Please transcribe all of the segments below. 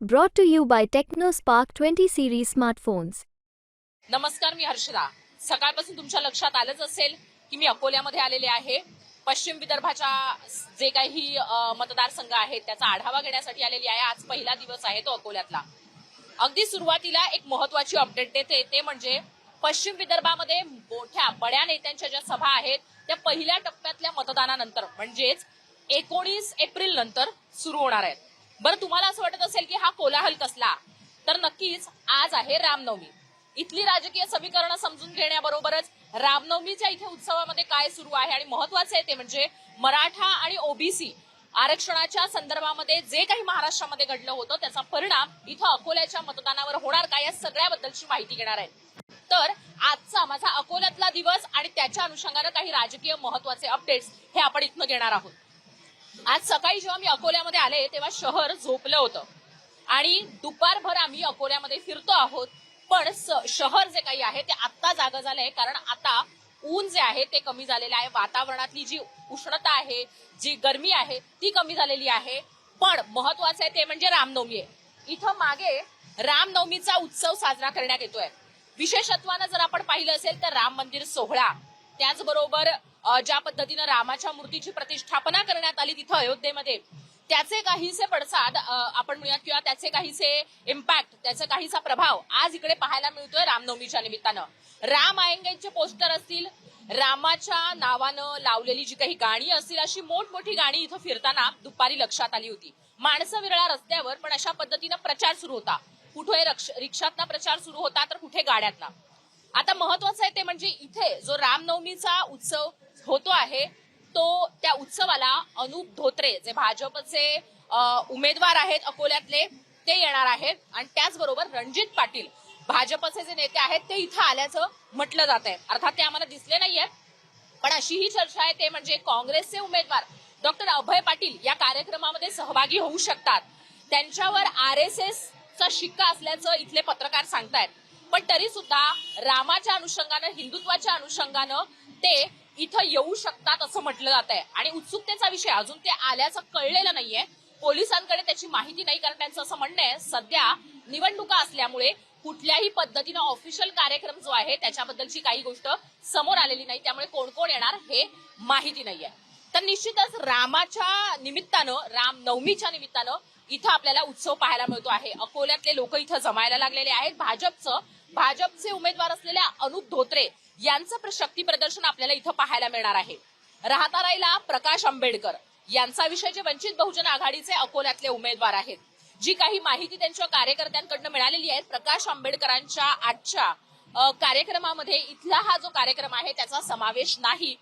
Brought to you by TechnoSpark 20 series smartphones. नमस्कार मी हर्षदा. सकाळपासून तुमच्या लक्षात आलंच असेल की मी अकोल्यामध्ये आलेले आहे. पश्चिम विदर्भाच्या जे काही मतदारसंघ आहेत त्याचा आढावा घेण्यासाठी आलेली आहे. आज पहिला दिवस आहे तो अकोल्यातला. अगदी सुरुवातीला एक महत्वाची अपडेट देते ते म्हणजे पश्चिम विदर्भामध्ये मोठ्या बड्या नेत्यांच्या ज्या सभा आहेत त्या पहिल्या टप्प्यातल्या मतदानानंतर म्हणजेच एकोणीस एप्रिल नंतर सुरू होणार आहेत. बरं तुम्हाला असं वाटत असेल की हा कोलाहल कसला? तर नक्कीच आज आहे रामनवमी. इथली राजकीय समीकरणं समजून घेण्याबरोबरच रामनवमीच्या इथे उत्सवामध्ये काय सुरू आहे आणि महत्वाचं आहे ते म्हणजे मराठा आणि ओबीसी आरक्षणाच्या संदर्भामध्ये जे काही महाराष्ट्रामध्ये घडलं होतं त्याचा परिणाम इथं अकोल्याच्या मतदानावर होणार का या सगळ्याबद्दलची माहिती घेणार आहे. तर आजचा माझा अकोल्यातला दिवस आणि त्याच्या अनुषंगानं काही राजकीय महत्त्वाचे अपडेट्स हे आपण इथनं घेणार आहोत. आज सकाळी जेव्हा मी अकोल्यामध्ये आले तेव्हा शहर झोपलं होतं. आणि दुपारभर आम्ही अकोल्यामध्ये फिरतो आहोत पण शहर जे काही आहे ते आत्ता जागं झालंय कारण आता ऊन जे आहे ते कमी झालेलं आहे. वातावरणातली जी उष्णता आहे जी गर्मी आहे ती कमी झालेली आहे. पण महत्वाचं आहे ते म्हणजे रामनवमी आहे. इथं मागे रामनवमीचा उत्सव साजरा करण्यात येतोय. विशेषत्वानं जर आपण पाहिलं असेल तर राम मंदिर सोहळा. त्याचबरोबर ज्या पद्धतीनं रामाच्या मूर्तीची प्रतिष्ठापना करण्यात आली तिथं अयोध्येमध्ये त्याचे काहीसे पडसाद आपण म्हणूयात किंवा त्याचे काहीसे इम्पॅक्ट त्याचा काहीसा प्रभाव आज इकडे पाहायला मिळतोय रामनवमीच्या निमित्तानं. राम आयंगेचे पोस्टर असतील रामाच्या नावानं लावलेली जी काही गाणी असतील अशी मोठमोठी गाणी इथं फिरताना दुपारी लक्षात आली होती. माणसं विरळा रस्त्यावर पण अशा पद्धतीनं प्रचार सुरू होता. कुठे रक्ष- रिक्षातला प्रचार सुरू होता तर कुठे गाड्यातला आता महत्वाचं आहे ते म्हणजे इथे जो रामनवमीचा उत्सव होतो आहे तो त्या उत्सवाला अनुप धोत्रे जे भाजपचे उमेदवार आहेत अकोल्यातले ते येणार आहेत. आणि त्याचबरोबर रणजित पाटील भाजपचे जे नेते आहेत ते इथं आल्याचं म्हटलं जात आहे अर्थात ते आम्हाला दिसले नाहीयेत. पण अशी ही चर्चा आहे ते म्हणजे काँग्रेसचे उमेदवार डॉक्टर अभय पाटील या कार्यक्रमामध्ये सहभागी होऊ शकतात. त्यांच्यावर आर एस एस चा शिक्का असल्याचं इथले पत्रकार सांगतायत. पण तरी सुद्धा रामाच्या अनुषंगानं हिंदुत्वाच्या अनुषंगानं ते इथं येऊ शकतात असं म्हटलं जात आहे. आणि उत्सुकतेचा विषय अजून ते आल्याचं कळलेलं नाहीये. पोलिसांकडे त्याची माहिती नाही कारण त्यांचं असं म्हणणं आहे सध्या निवडणुका असल्यामुळे कुठल्याही पद्धतीनं ऑफिशियल कार्यक्रम जो आहे त्याच्याबद्दलची काही गोष्ट समोर आलेली नाही. त्यामुळे कोण कोण येणार हे माहिती नाहीये. तर निश्चितच रामाच्या निमित्तानं राम नवमीच्या निमित्तानं इथं आपल्याला उत्सव पाहायला मिळतो आहे. अकोल्यातले लोक इथं जमायला लागलेले आहेत. भाजपचं भाजपचे उमेदवार असलेल्या अनुप धोत्रे यांचं शक्ती प्रदर्शन आपल्याला इथं पाहायला मिळणार आहे. राहता राहिला प्रकाश आंबेडकर. यांचा विषय जे वंचित बहुजन आघाडीचे अकोल्यातले उमेदवार आहेत. जी काही माहिती त्यांच्या कार्यकर्त्यांकडनं मिळालेली आहे प्रकाश आंबेडकरांच्या आजच्या कार्यक्रमामध्ये इथला हा जो कार्यक्रम आहे त्याचा समावेश नाही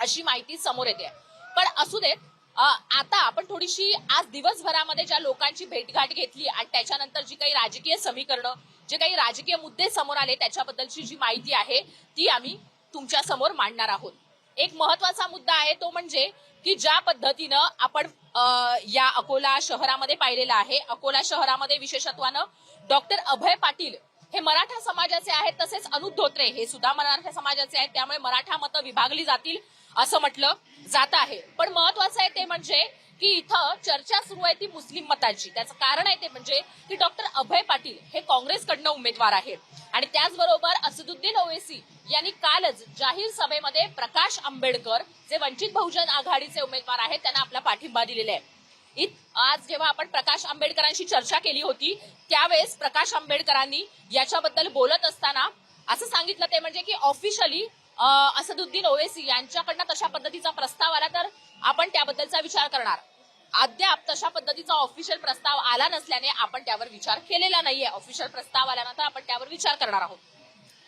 अशी माहिती समोर येते. पण असू देत आता आपण थोडीशी आज दिवसभरामध्ये ज्या लोकांची भेटघाट घेतली आणि त्याच्यानंतर जी काही राजकीय समीकरणं जे काही राजकीय मुद्दे समोर आले त्याच्याबद्दलची जी माहिती आहे ती आम्ही तुमच्यासमोर मांडणार आहोत. एक महत्त्वाचा मुद्दा आहे तो म्हणजे की ज्या पद्धतीनं आपण या अकोला शहरामध्ये पाहिलेलं आहे अकोला शहरामध्ये विशेषत्वानं डॉक्टर अभय पाटील हे मराठा समाजाचे आहेत तसेच अनुप धोत्रे हे सुद्धा मराठा समाजाचे आहेत त्यामुळे मराठा मतं विभागली जातील. असं म्हटलं जात आहे. पण महत्वाचं आहे ते म्हणजे की इथं चर्चा सुरू आहे ती मुस्लिम मताची. त्याचं कारण आहे ते म्हणजे की डॉक्टर अभय पाटील हे काँग्रेसकडनं उमेदवार आहेत. आणि त्याचबरोबर असदुद्दीन ओवेसी यांनी कालच जाहीर सभेमध्ये प्रकाश आंबेडकर जे वंचित बहुजन आघाडीचे उमेदवार आहेत त्यांना आपला पाठिंबा दिलेला आहे. आज जेव्हा आपण प्रकाश आंबेडकरांशी चर्चा केली होती त्यावेळेस प्रकाश आंबेडकरांनी याच्याबद्दल बोलत असताना असं सांगितलं ते म्हणजे की ऑफिशियली असदुद्दीन ओवेसी यांच्याकडनं तशा पद्धतीचा प्रस्ताव आला तर आपण त्याबद्दलचा विचार करणार. अद्याप तशा पद्धतीचा ऑफिशियल प्रस्ताव आला नसल्याने आपण त्यावर विचार केलेला नाहीये. ऑफिशियल प्रस्ताव आल्यानंतर आपण त्यावर विचार करणार आहोत.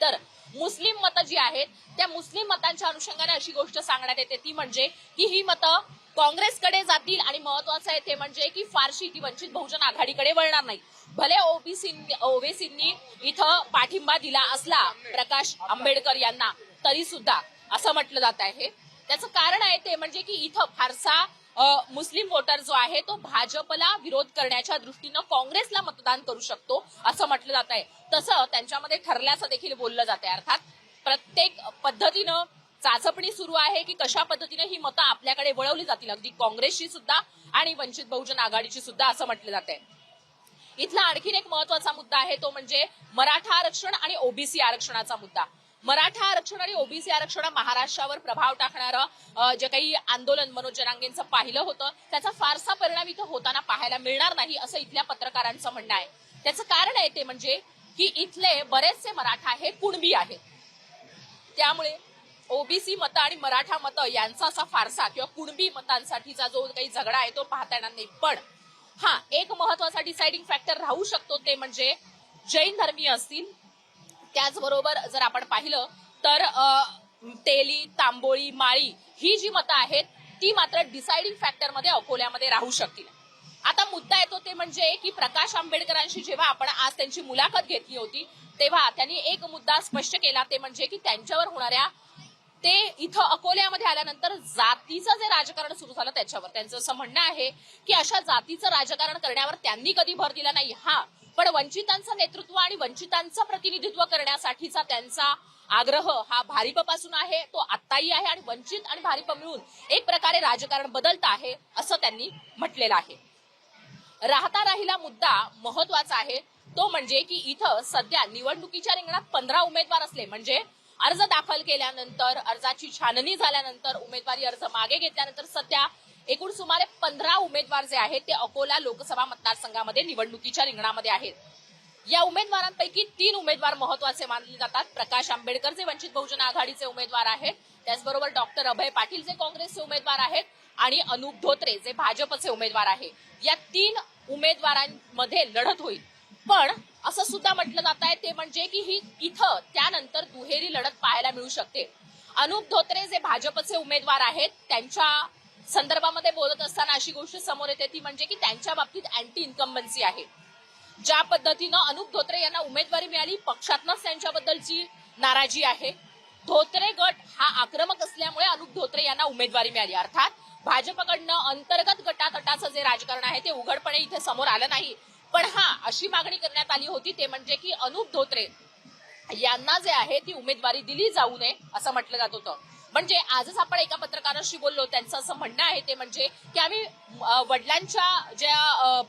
तर मुस्लिम मतं जी आहेत त्या मुस्लिम मतांच्या अनुषंगाने अशी गोष्ट सांगण्यात येते. ती म्हणजे की ही मतं काँग्रेसकडे जातील आणि महत्वाचं आहे ते म्हणजे की फारशी ती वंचित बहुजन आघाडीकडे वळणार नाही. भले ओबीसी ओवेसींनी इथं पाठिंबा दिला असला प्रकाश आंबेडकर यांना तरी सुद्धा असं म्हटलं जात आहे. त्याचं कारण आहे ते म्हणजे की इथं फारसा मुस्लिम वोटर जो आहे तो भाजपला विरोध करण्याच्या दृष्टीनं काँग्रेसला मतदान करू शकतो असं म्हटलं जात आहे. तसं त्यांच्यामध्ये ठरल्याचं देखील बोललं जात आहे. अर्थात प्रत्येक पद्धतीनं चाचपणी सुरू आहे की कशा पद्धतीने ही मतं आपल्याकडे वळवली जातील. अगदी काँग्रेसची सुद्धा आणि वंचित बहुजन आघाडीची सुद्धा असं म्हटलं जात आहे. इथला आणखीन एक महत्त्वाचा मुद्दा आहे तो म्हणजे मराठा आरक्षण आणि ओबीसी आरक्षणाचा मुद्दा. मराठा आरक्षण आणि ओबीसी आरक्षण महाराष्ट्रावर प्रभाव टाकणारं जे काही आंदोलन मनोज जरांगेंचं पाहिलं होतं त्याचा फारसा परिणाम इथं होताना पाहायला मिळणार नाही असं इथल्या पत्रकारांचं म्हणणं आहे. त्याचं कारण आहे ते म्हणजे की इथले बरेचसे मराठा हे कुणबी आहेत. त्यामुळे ओबीसी मतं आणि मराठा मतं यांचा असा फारसा किंवा कुणबी मतांसाठीचा जो काही झगडा आहे तो पाहता येणार नाही. पण हा एक महत्त्वाचा डिसाइडिंग फॅक्टर राहू शकतो ते म्हणजे जैन धर्मीय असतील त्याचबरोबर जर आपण पाहिलं तर तेली तांबोळी माळी ही जी मतं आहेत ती मात्र डिसाइडिंग फॅक्टरमध्ये अकोल्यामध्ये राहू शकतील. आता मुद्दा येतो ते म्हणजे की प्रकाश आंबेडकरांशी जेव्हा आपण आज त्यांची मुलाखत घेतली होती तेव्हा त्यांनी एक मुद्दा स्पष्ट केला ते म्हणजे की त्यांच्यावर होणाऱ्या ते इथं अकोल्यामध्ये आल्यानंतर जातीचं जे राजकारण सुरू झालं त्याच्यावर. त्यांचं असं म्हणणं आहे की अशा जातीचं राजकारण करण्यावर त्यांनी कधी भर दिला नाही. हा पण वंचितांचं नेतृत्व आणि वंचितांचं प्रतिनिधित्व करण्यासाठीचा त्यांचा आग्रह हा भारिपपासून आहे तो आत्ताही आहे आणि वंचित आणि भारिप मिळून एक प्रकारे राजकारण बदलत आहे असं त्यांनी म्हटलेलं आहे. राहता राहिला मुद्दा महत्त्वाचा आहे तो म्हणजे की इथं सध्या निवडणुकीच्या रिंगणात पंधरा उमेदवार असले म्हणजे अर्ज दाखल केल्यानंतर अर्जाची छाननी झाल्यानंतर उमेदवारी अर्ज मागे घेतल्यानंतर सध्या एकूण सुमारे पंधरा उमेदवार जे आहेत ते अकोला लोकसभा मतदारसंघामध्ये निवडणुकीच्या रिंगणामध्ये आहेत. या उमेदवारांपैकी तीन उमेदवार महत्त्वाचे मानले जातात. प्रकाश आंबेडकर जे वंचित बहुजन आघाडीचे उमेदवार आहेत त्याचबरोबर डॉक्टर अभय पाटील जे काँग्रेसचे उमेदवार आहेत आणि अनुप धोत्रे जे भाजपचे उमेदवार आहे. या तीन उमेदवारांमध्ये लढत होईल. पण असं सुद्धा म्हटलं जात आहे ते म्हणजे की ही इथं त्यानंतर दुहेरी लढत पाहायला मिळू शकते. अनुप धोत्रे जे भाजपचे उमेदवार आहेत त्यांच्या संदर्भामध्ये बोलत असताना अशी गोष्ट समोर येते ती म्हणजे की त्यांच्या बाबतीत अँटी इन्कम्बन्सी आहे. ज्या पद्धतीनं अनुप धोत्रे यांना उमेदवारी मिळाली पक्षातनच त्यांच्याबद्दलची नाराजी आहे धोत्रे गट हा आक्रमक असल्यामुळे अनुप धोत्रे यांना उमेदवारी मिळाली. अर्थात भाजपकडनं अंतर्गत गटातटाचं जे राजकारण आहे ते उघडपणे इथे समोर आलं नाही. पण हा अशी मागणी करण्यात आली होती ते म्हणजे की अनुप धोत्रे यांना जे आहे ती उमेदवारी दिली जाऊ नये असं म्हटलं जात होतं. म्हणजे आजच आपण एका पत्रकाराशी बोललो त्यांचं असं म्हणणं आहे ते म्हणजे की आम्ही वडिलांच्या ज्या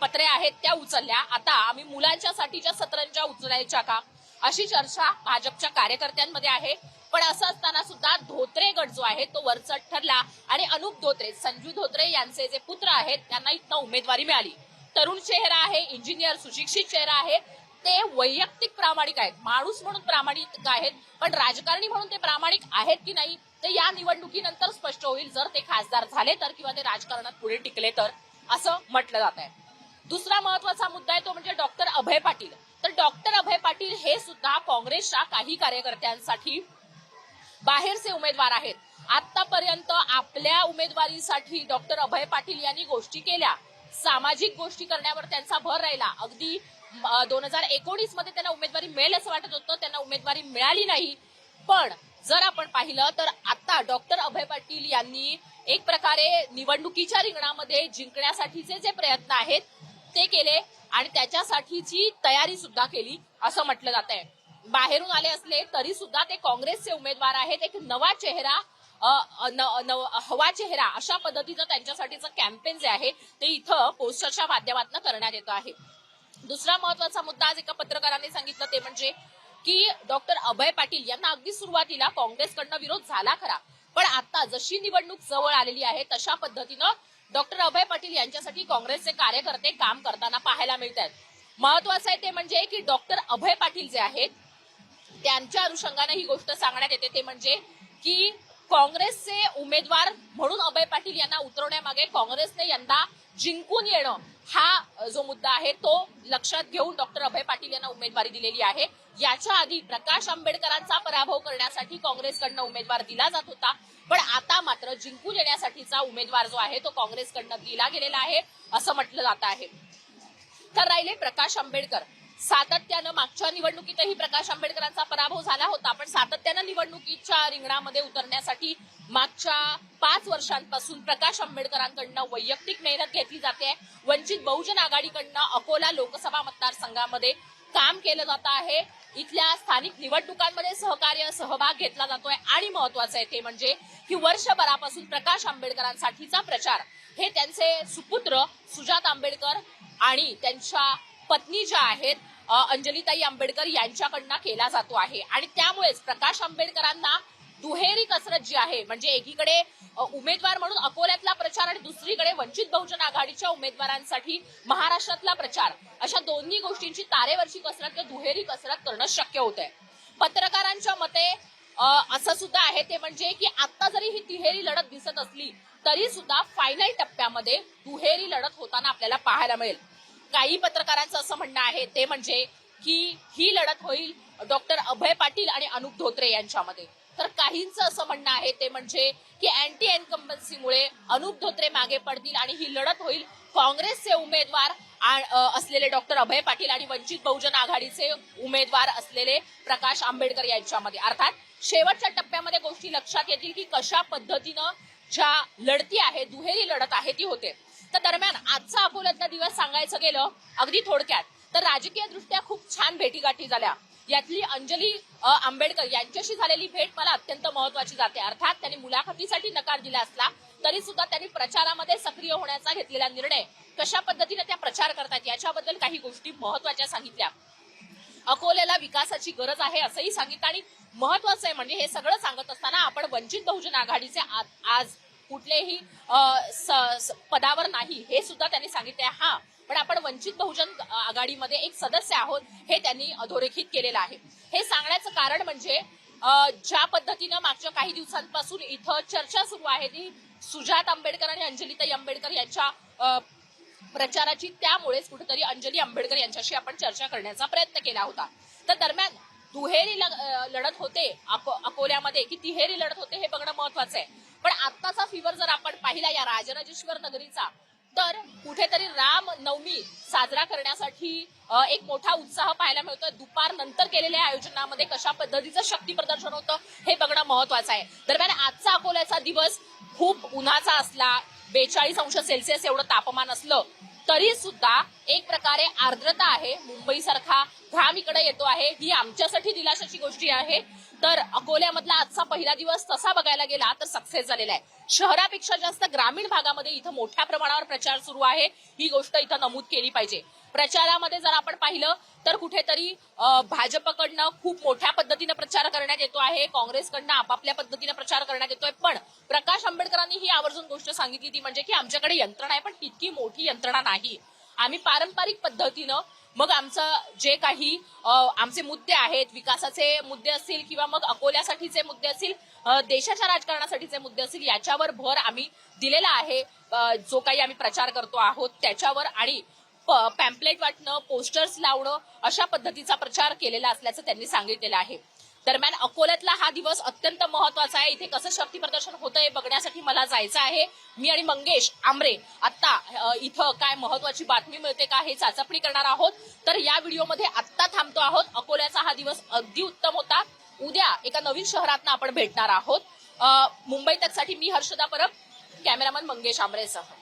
पत्रे आहेत त्या उचलल्या. आता आम्ही मुलांच्या साठीच्या सतरंजा उचलायच्या का अशी चर्चा भाजपच्या कार्यकर्त्यांमध्ये आहे. पण असं असताना सुद्धा धोत्रे गट जो आहे तो वरचढ ठरला आणि अनुप धोत्रे संजू धोत्रे यांचे जे पुत्र आहेत त्यांना इथनं उमेदवारी मिळाली. तरुण चेहरा आहे इंजिनियर सुशिक्षित चेहरा आहे. ते वैयक्तिक प्रामाणिक आहेत. माणूस म्हणून प्रामाणिक आहेत पण राजकारणी म्हणून ते प्रामाणिक आहेत की नाही ते या निवडणुकीनंतर स्पष्ट होईल. जर ते खासदार झाले तर किंवा ते राजकारणात पुढे टिकले तर असं म्हटलं जात आहे दुसरा महत्त्वाचा मुद्दा आहे तो म्हणजे डॉक्टर अभय पाटील. तर डॉक्टर अभय पाटील हे सुद्धा काँग्रेसच्या काही कार्यकर्त्यांसाठी बाहेरचे उमेदवार आहेत. आतापर्यंत आपल्या उमेदवारीसाठी डॉक्टर अभय पाटील यांनी गोष्टी केल्या. सामाजिक गोष्टी करण्यावर त्यांचा भर राहिला. अगदी दोन हजार एकोणीसमध्ये त्यांना उमेदवारी मिळेल असं वाटत होतं. त्यांना उमेदवारी मिळाली नाही. पण जर आपण पाहिलं तर आता डॉक्टर अभय पाटील यांनी एक प्रकारे निवडणुकीच्या रिंगणामध्ये जिंकण्यासाठीचे जे प्रयत्न आहेत ते केले आणि त्याच्यासाठीची तयारी सुद्धा केली असं म्हटलं जात आहे. बाहेरून आले असले तरी सुद्धा ते काँग्रेसचे उमेदवार आहेत. एक नवा चेहरा न- न- हवा चेहरा अशा पद्धतीचं त्यांच्यासाठीचं कॅम्पेन जे आहे ते इथं पोस्टरच्या माध्यमातून करण्यात येतं आहे. दुसरा महत्त्वाचा मुद्दा आज एका पत्रकारांनी सांगितलं ते म्हणजे की डॉक्टर अभय पाटील यांना अगदी सुरुवातीला काँग्रेसकडनं विरोध झाला खरा. पण आता जशी निवडणूक जवळ आलेली आहे तशा पद्धतीनं डॉक्टर अभय पाटील यांच्यासाठी काँग्रेसचे कार्यकर्ते काम करताना पाहायला मिळत आहेत महत्वाचं आहे ते म्हणजे की डॉक्टर अभय पाटील जे आहेत त्यांच्या अनुषंगाने ही गोष्ट सांगण्यात येते. ते म्हणजे की काँग्रेसचे उमेदवार म्हणून अभय पाटील यांना उतरवण्यामागे काँग्रेसने यंदा जिंकून येणं हा जो मुद्दा आहे तो लक्षात घेऊन डॉक्टर अभय पाटील यांना उमेदवारी दिलेली आहे. याच्या आधी प्रकाश आंबेडकरांचा पराभव करण्यासाठी काँग्रेसकडनं उमेदवार दिला जात होता. पण आता मात्र जिंकून येण्यासाठीचा उमेदवार जो आहे तो काँग्रेसकडनं दिला गेलेला आहे असं म्हटलं जात आहे. तर राहिले प्रकाश आंबेडकर. सातत्यानं मागच्या निवडणुकीतही प्रकाश आंबेडकरांचा पराभव झाला होता पण सातत्यानं निवडणुकीच्या रिंगणामध्ये उतरण्यासाठी मागच्या पाच वर्षांपासून प्रकाश आंबेडकरांकडनं वैयक्तिक मेहनत घेतली जाते. वंचित बहुजन आघाडीकडनं अकोला लोकसभा मतदारसंघामध्ये काम केलं जात आहे. इथल्या स्थानिक निवडणुकांमध्ये सहकार्य सहभाग घेतला जातोय. आणि महत्वाचं आहे ते म्हणजे की वर्षभरापासून प्रकाश आंबेडकरांसाठीचा प्रचार. हे त्यांचे सुपुत्र सुजात आंबेडकर आणि त्यांच्या पत्नी ज्या आहेत अंजलिताई अंजलीताई आंबेडकर यांच्याकडनं केला जातो आहे. आणि त्यामुळेच प्रकाश आंबेडकरांना दुहेरी कसरत जी आहे म्हणजे एकीकडे उमेदवार म्हणून अकोल्यातला प्रचार आणि दुसरीकडे वंचित बहुजन आघाडीच्या उमेदवारांसाठी महाराष्ट्रातला प्रचार. अशा दोन्ही गोष्टींची तारेवरची कसरत किंवा दुहेरी कसरत करणं शक्य होत आहे पत्रकारांच्या मते असं सुद्धा आहे ते म्हणजे की आता जरी ही तिहेरी लढत दिसत असली तरी सुद्धा फायनल टप्प्यामध्ये दुहेरी लढत होताना आपल्याला पाहायला मिळेल. काही पत्रकारांचं असं म्हणणं आहे ते म्हणजे की ही लढत होईल डॉक्टर अभय पाटील आणि अनुप धोत्रे यांच्यामध्ये. तर काहींचं असं म्हणणं आहे ते म्हणजे की अँटी एनकम्बन्सीमुळे अनुप धोत्रे मागे पडतील आणि ही लढत होईल. काँग्रेसचे उमेदवार असलेले डॉक्टर अभय पाटील आणि वंचित बहुजन आघाडीचे उमेदवार असलेले प्रकाश आंबेडकर यांच्यामध्ये. अर्थात शेवटच्या टप्प्यामध्ये गोष्टी लक्षात येतील की कशा पद्धतीनं ज्या लढती आहे दुहेरी लढत आहे ती होते. तर दरम्यान आजचा अकोल्यातला दिवस सांगायचं गेलं अगदी थोडक्यात तर राजकीय दृष्ट्या खूप छान भेटीगाठी झाल्या. यातली अंजली आंबेडकर यांच्याशी झालेली भेट मला अत्यंत महत्वाची जाते. अर्थात त्यांनी मुलाखतीसाठी नकार दिला असला तरी सुद्धा त्यांनी प्रचारामध्ये सक्रिय होण्याचा घेतलेला निर्णय कशा पद्धतीने त्या प्रचार करतात याच्याबद्दल काही गोष्टी महत्त्वाच्या सांगितल्या. अकोल्याला विकासाची गरज आहे असंही सांगितलं आणि महत्वाचं आहे म्हणजे हे सगळं सांगत असताना आपण वंचित बहुजन आघाडीचे आज कुठलेही पदावर नाही हे सुद्धा त्यांनी सांगितले हा पण आपण वंचित बहुजन आघाडीमध्ये एक सदस्य आहोत हे त्यांनी अधोरेखित केलेलं आहे. हे सांगण्याचं कारण म्हणजे ज्या पद्धतीनं मागच्या काही दिवसांपासून इथं चर्चा सुरू आहे ती सुजात आंबेडकर आणि अंजलीताई आंबेडकर यांच्या प्रचाराची त्यामुळेच कुठेतरी अंजली आंबेडकर यांच्याशी आपण चर्चा करण्याचा प्रयत्न केला होता. तर दरम्यान दुहेरी लढत होते अकोल्यामध्ये की तिहेरी लढत होते हे बघणं महत्वाचं आहे. पण आत्ताचा फिवर जर आपण पाहिला या राजराजेश्वर नगरीचा तर कुठेतरी राम नवमी साजरा करण्यासाठी एक मोठा उत्साह पाहायला मिळतोय. दुपार नंतर केलेल्या आयोजनामध्ये कशा पद्धतीचं शक्ती प्रदर्शन होतं हे बघणं महत्वाचं आहे. दरम्यान आजचा अकोल्याचा दिवस खूप उन्हाचा असला बेचाळीस अंश सेल्सिअस एवढं तापमान असलं तरी सुद्धा एक प्रकारे आर्द्रता आहे. मुंबईसारखा घाम इकडे येतो आहे. ही आमच्यासाठी दिलाशाची गोष्टी आहे. तर अकोल्यामधला आजचा पहिला दिवस तसा बघायला गेला तर सक्सेस झालेला आहे. शहरापेक्षा जास्त ग्रामीण भागामध्ये इथं मोठ्या प्रमाणावर प्रचार सुरू आहे. ही गोष्ट इथं नमूद केली पाहिजे. प्रचारामध्ये जर आपण पाहिलं तर कुठेतरी भाजपकडनं खूप मोठ्या पद्धतीनं प्रचार करण्यात येतो आहे. काँग्रेसकडनं आपापल्या पद्धतीनं प्रचार करण्यात येतोय. पण प्रकाश आंबेडकरांनी ही आवर्जून गोष्ट सांगितली ती म्हणजे की आमच्याकडे यंत्रणा आहे पण तितकी मोठी यंत्रणा नाही. आम्ही पारंपरिक पद्धतीनं मग आमचं जे काही आमचे मुद्दे आहेत विकासाचे मुद्दे असतील किंवा मग अकोल्यासाठीचे मुद्दे असतील देशाच्या राजकारणासाठीचे मुद्दे असतील याच्यावर भर आम्ही दिलेला आहे. जो काही आम्ही प्रचार करतो आहोत त्याच्यावर आणि पॅम्पलेट वाटणं पोस्टर्स लावणं अशा पद्धतीचा प्रचार केलेला असल्याचं त्यांनी सांगितलेलं आहे. दरम्यान अकोल्यातला हा दिवस अत्यंत महत्त्वाचा आहे. इथे कसं शक्ती प्रदर्शन होतं हे बघण्यासाठी मला जायचं आहे. मी आणि मंगेश आमरे आत्ता इथं काय महत्वाची बातमी मिळते का हे चाचपणी करणार आहोत. तर या व्हिडिओमध्ये आत्ता थांबतो आहोत. अकोल्याचा हा दिवस अगदी उत्तम होता. उद्या एका नवीन शहरातनं आपण भेटणार आहोत. मुंबई तकसाठी मी हर्षदा परब कॅमेरामन मंगेश आमरेसह.